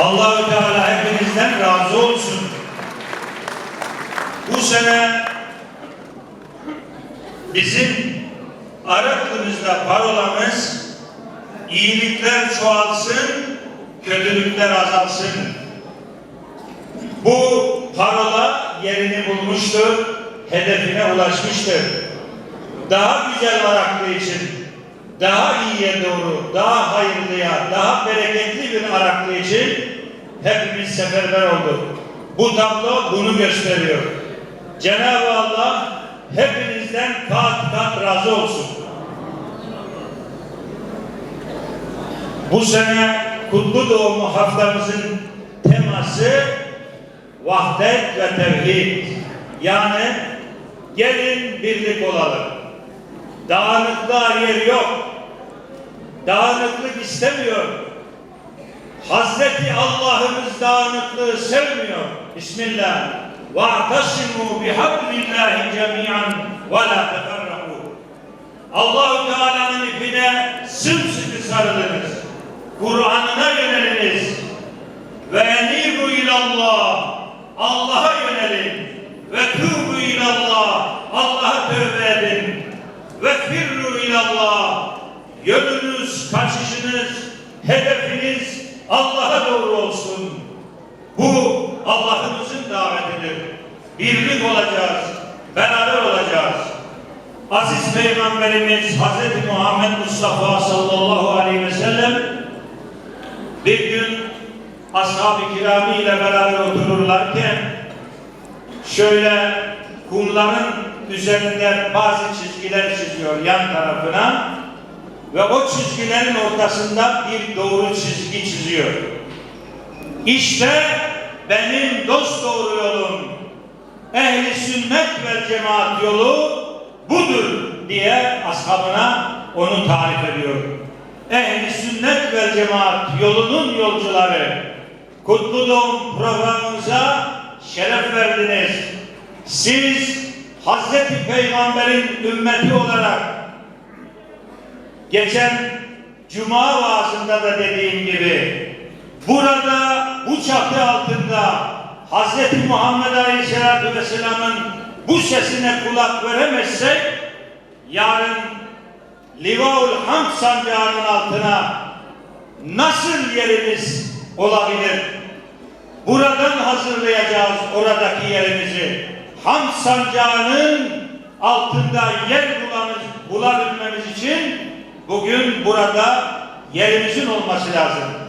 Allahü Teala hepinizden razı olsun. Bu sene bizim Araklımızda parolamız iyilikler çoğalsın, kötülükler azalsın. Bu parola yerini bulmuştur, hedefine ulaşmıştır. Daha güzel Araklı için, daha iyiye doğru, daha hayırlıya, daha bereketli bir Araklı için hepimiz seferber olduk. Bu tablo bunu gösteriyor. Cenab-ı Allah hepinizden kat kat razı olsun. Bu sene kutlu doğumu haftamızın teması vahdet ve tevhid. Yani gelin birlik olalım. Dağınıklığa yer yok. Dağınıklık istemiyor. Hazreti Allah'ımız dağınıklığı sevmiyor. Bismillah. وَاَعْتَصِمُوا بِحَبْلِ اللّٰهِ جَمِيعًا وَلَا تَفَرَّقُوا Allahu Teala'nın ipine sımsıkı sarılınız. Kur'an'ına yöneliniz. Ve enibu ilallah. Allah'a Ve firru ilallah. Yönünüz, kaçışınız, hedefiniz Allah'a doğru olsun. Bu Allah'ımızın davetidir. Birlik olacağız, beraber olacağız. Aziz Peygamberimiz Hz. Muhammed Mustafa sallallahu aleyhi ve sellem bir gün ashab-ı kiramı ile beraber otururlarken şöyle kumların üzerinde bazı çizgiler çiziyor yan tarafına ve o çizgilerin ortasında bir doğru çizgi çiziyor. İşte benim dost doğru yolum, ehli sünnet ve cemaat yolu budur diye ashabına onu tarif ediyor. Ehli sünnet ve cemaat yolunun yolcuları kutlu doğum programımıza şeref verdiniz. Siz Hazreti Peygamber'in ümmeti olarak geçen Cuma vaazında da dediğim gibi burada bu çatı altında Hz. Muhammed Aleyhisselatü Vesselam'ın bu sesine kulak veremezsek yarın Livaul Hamd sancağının altına nasıl yerimiz olabilir? Buradan hazırlayacağız oradaki yerimizi. Hamd sancağının altında yer bulabilmemiz için bugün burada yerimizin olması lazım.